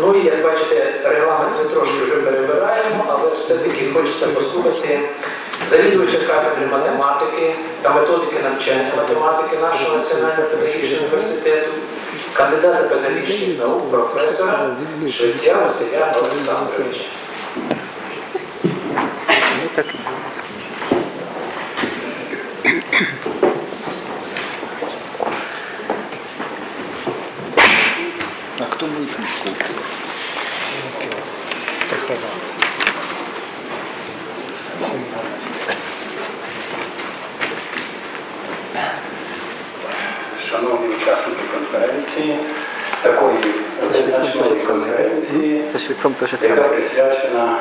Ну і як бачите, регламент ми трошки вже перебираємо, але все-таки хочеться послухати завідувача кафедри математики та методики навчання математики нашого національного педагогічного університету, кандидата педагогічних наук, професора Швеця Василя Олександровича. Учасники конференції, такої визначної конференції, яка присвячена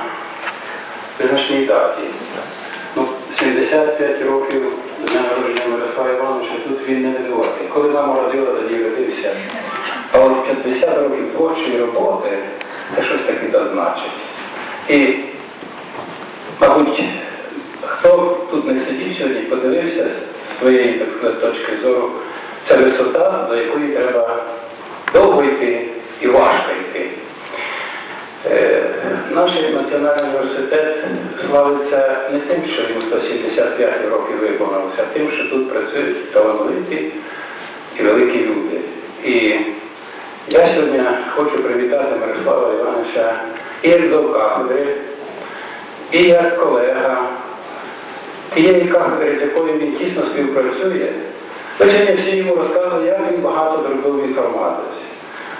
визначній даті. Ну, 75 років з дня народження Мирослава Івановича тут він не винуватий. Коли мама родила, тоді родився. А от 50 років творчої роботи це щось таке та значить. І, мабуть, хто тут не сидів сьогодні, подивився з своєї, так сказати, точки зору, це висота, до якої треба довго йти і важко йти. Е, Наш національний університет славиться не тим, що йому 175 років виконалося, а тим, що тут працюють талановиті і великі люди. І я сьогодні хочу привітати Мирослава Івановича і як завкафедри, і як колега тієї кафедри, з якою він тісно співпрацює. Сьогодні всі йому розказували, як він багато зробив інформатиці.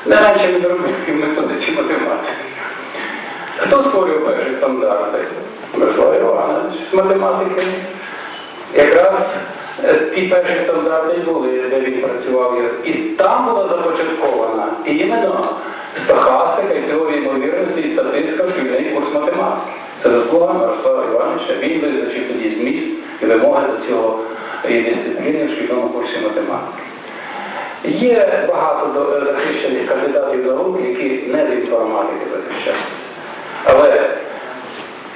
Не менше він зробив методиці математики. Хто створював перші стандарти? Мирослав Іванович з математики. Якраз е, ті перші стандарти були, де він працював. І там була започаткована іменно стохастика і теорія ймовірності і статистика в шкільний курс математики. Це заслуга Мирослава Івановича. Він визначив тоді зміст і вимоги до цього і дисципліни в шкільному курсі математики. Є багато е, захищених кандидатів наук, які не з інформатики захищають. Але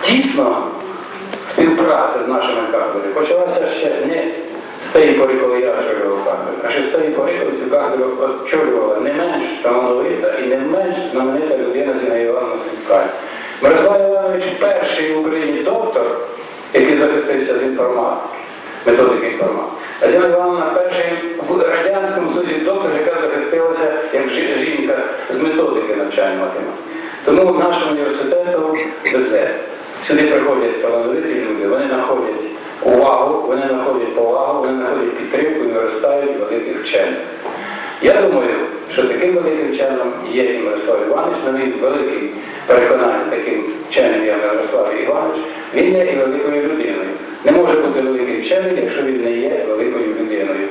дійсно співпраця з нашими кафедрами почалася ще не з тієї пори, коли я очолював кафедру, а ще з тієї пори, коли цю кафедру очолювала не менш талановита і не менш знаменита людина Зіна Івановна Сліпкань. Мирослав Іванович перший в Україні доктор, який захистився з інформатики, методики інформатики. А Зіна Івановна перший в Радянському Союзі доктор, яка захистилася як жінка з методики навчання. Тому нашому університету везе. Сюди приходять талановиті люди, вони знаходять увагу, вони знаходять повагу, вони знаходять підтримку і виростають великих вчених. Я думаю, що таким великим вченим є і Мирослав Іванович, на мій великий переконання таким вченим, як Мирослав Іванович, він є і великою людиною. Не може бути великим вченим, якщо він не є великою людиною.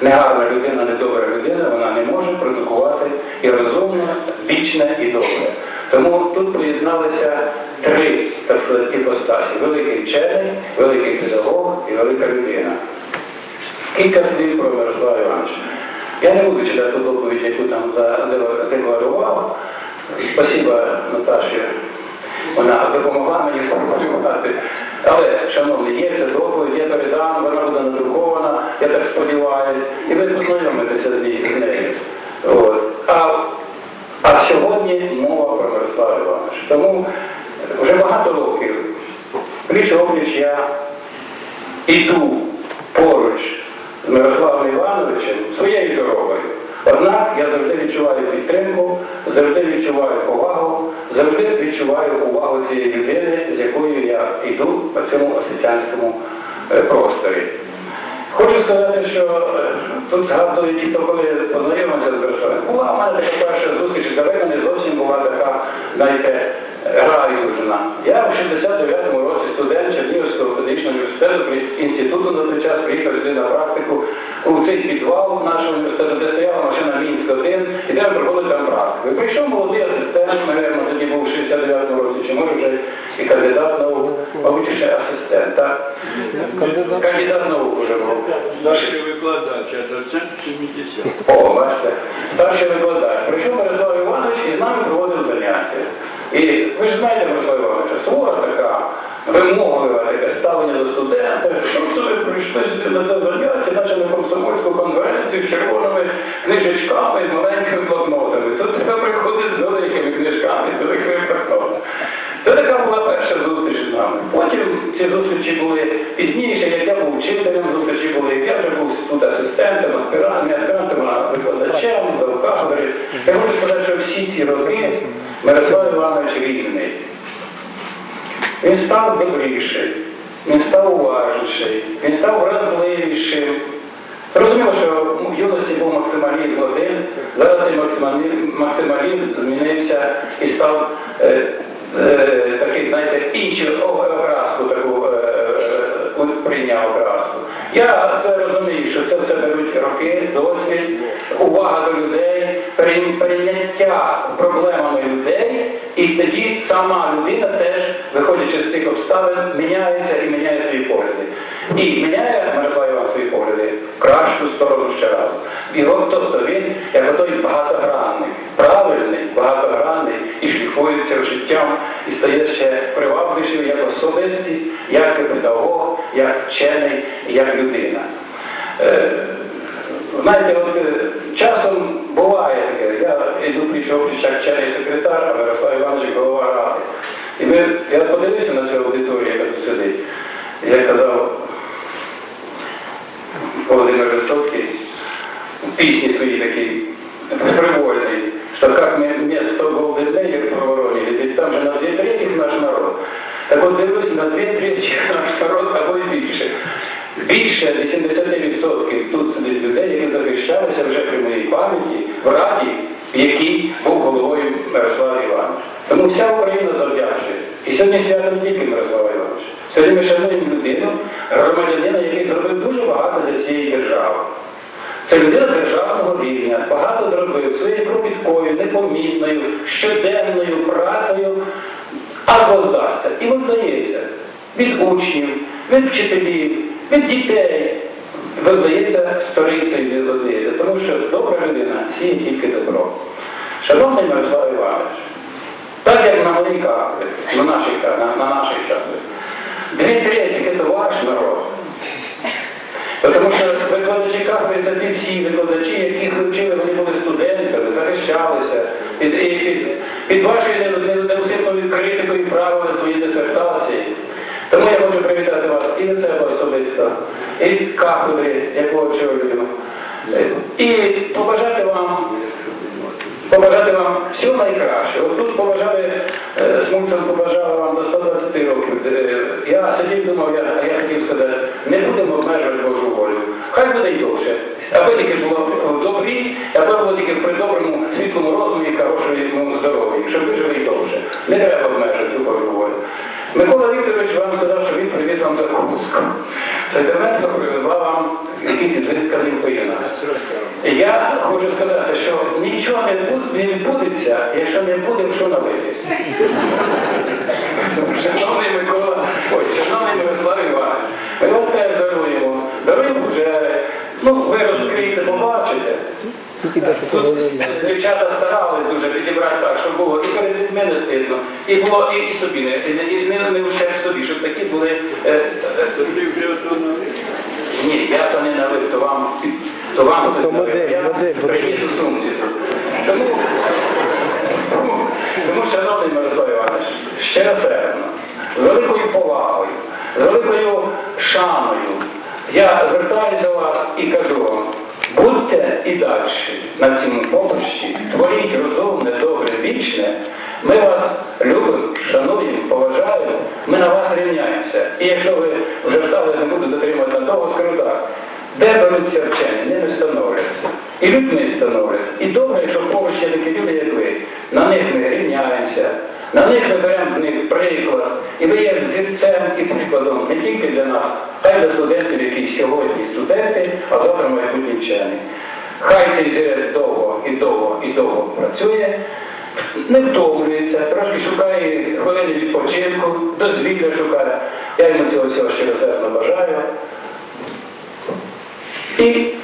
Негарна людина, недобра людина, вона не може продукувати і розумне, вічне і добре. Тому тут поєдналися три так сказати, іпостасі: великий вчений, великий педагог і велика людина. Кілька слів про Мирослава Івановича. Я не буду читати ту доповідь, яку там задекларував. Спасибо Наташі. Вона допомогла мені сформулювати. Але, шановні, є ця доповідь, я передам, вона буде надрукована, я так сподіваюся, і ви познайомитеся з нею. От. А, а сьогодні мова про Мирослава Івановича. Тому вже багато років, пліч опліч я іду поруч з Мирославом Івановичем своєю дорогою. Однак я завжди відчуваю підтримку, завжди відчуваю повагу, завжди відчуваю увагу цієї людини, з якою я йду по цьому освітянському е, просторі. Хочу сказати, що е, тут згадують ті, коли познайомився з Мирославом. Була в мене така перша зустріч, далеко не зовсім була така, знаєте, раюжна. Я в 69-му році студент Чернігівського педагогічного університету інституту на той час приїхав сюди на практику у цей підвал нашого університету, де стояла машина Мінськ 1 і де проходить там практику. І прийшов молодий асистент, напевно, тоді був в 69-му році, чи може вже і кандидат наук, мабуть, ще асистент, так? Кандидат. Кандидат наук вже був. Старший викладач, а доцент 70. О, бачите, старший викладач. Прийшов Мирослав Іванович і з нами проводив заняття. І ви ж знаєте Мирослава Івановича, сувора така, таке ставлення до студента, щоб це прийшли сюди на це заняття, наче на комсомольську конференцію з червоними книжечками, з маленькими блокнотами. Тут треба приходити з великими книжечками. Це така була перша зустріч з нами. Потім ці зустрічі були пізніше, як я був вчителем, зустрічі були, як я вже був тут асистентом, аспірантом, аспірантом, а викладачем, завкафедри. Я хочу сказати, що всі ці роки Мирослав Іванович різний. Він став добріший, він став уважніший, він став вразливішим. Розуміло, що в юності був максималізм один, зараз цей максималізм змінився і став е, е, такий, знаєте, іншу окраску таку е, е, прийняв окраску. Я це розумію, що це все беруть роки, досвід, увага до людей, прийняття проблемами людей, і тоді сама людина теж, виходячи з цих обставин, міняється і міняє свої погляди. І міняє Мирослав Іван свої погляди в кращу сторону ще раз. І от тобто він, як той багатогранник, правильний, багатогранний, і шліфується життям, і стає ще привабливішим як особистість, як педагог, як вчений, як людина. Е, Знаєте, от е, часом буває таке, я йду пліч опліч як вчений секретар, а Мирослав Іванович голова ради. І ми, я подивився на цю аудиторію, яка тут сидить. Я казав, Володимир Висоцький, пісні своїй такій привольной, что как мне место Голден Лейер проворонили, ведь там же на две трети наш народ. Так от дивлюсь, на дві треті наш народ або й більше. Більше 80% тут сидить людей, які захищалися вже при моїй пам'яті в Раді, в якій був головою Мирослав Іванович. Тому вся Україна завдячує. І сьогодні свято не тільки Мирослава Івановича. Сьогодні ми шануємо людину, громадянина, який зробив дуже багато для цієї держави. Це людина державного рівня, багато зробив своєю кропіткою, непомітною, щоденною працею, а воздасться. І воздається від учнів, від вчителів, від дітей. Воздається сторицею воздається, тому що добра людина сіє тільки добро. Шановний Мирослав Іванович, так як на моїй кафедрі, на нашій, на, на нашій кафедрі, дві треті це ваш народ. Тому що викладачі кафедри це ті всі викладачі, яких вчили, вони були студентами, захищалися, під, під, під вашою не- не- неусипною критикою правили свої дисертації. Тому я хочу привітати вас і від себе особисто, і від кафедри, яку очолюю, і побажати вам побажати вам всього найкраще. От тут побажали, е, Смольцев побажав вам до 120 років. Е, Я сидів, думав, я, я хотів сказати, не будемо обмежувати Божу волю. Хай буде й довше. Аби тільки було в добрі, аби було тільки при доброму, світлому розумі і хорошому здоров'ї, щоб ви жили й довше. Не треба обмежувати цю Божу волю. Микола Вікторович вам сказав, що він привіз вам закуску. Сидерменко привезла вам якісь ізискані вина. Я хочу сказати, що нічого не бу- не відбудеться, якщо не буде що налити. Шановний Микола, ой, шановний Мирослав Іванович, ми вас теж даруємо, даруємо вже. Ну, ви розкриєте, побачите. Тільки дати Тут поговорити. дівчата старались дуже підібрати так, щоб було і перед людьми не стидно, і було і, і собі не, і, і не, не ущерб собі, щоб такі були. Е, е, ні, я то не налив, то вам, то вам хтось То налив. я модель, приніс у сумці. Тому, тому, тому, шановний Мирослав Іванович, щиросердно, з великою повагою, з великою шаною, я звертаюся до вас і кажу вам, будьте і далі на цьому поприщі, творіть розумне, добре, вічне. Ми вас любимо, шануємо, поважаємо, ми на вас рівняємося. І якщо ви вже встали, не буду затримувати надовго, скажу так. Де беруться вчені, ними становляться. І людьми становляться. І добре, якщо поруч є такі люди, як ви. На них ми рівняємося, на них ми беремо з них приклад. І ви є взірцем і прикладом не тільки для нас, а й для студентів, які сьогодні студенти, а завтра майбутні вчені. Хай цей взірець довго і довго і довго працює, не втомлюється, трошки шукає хвилини відпочинку, дозвілля шукає. Я йому цього всього щиросердно бажаю. І.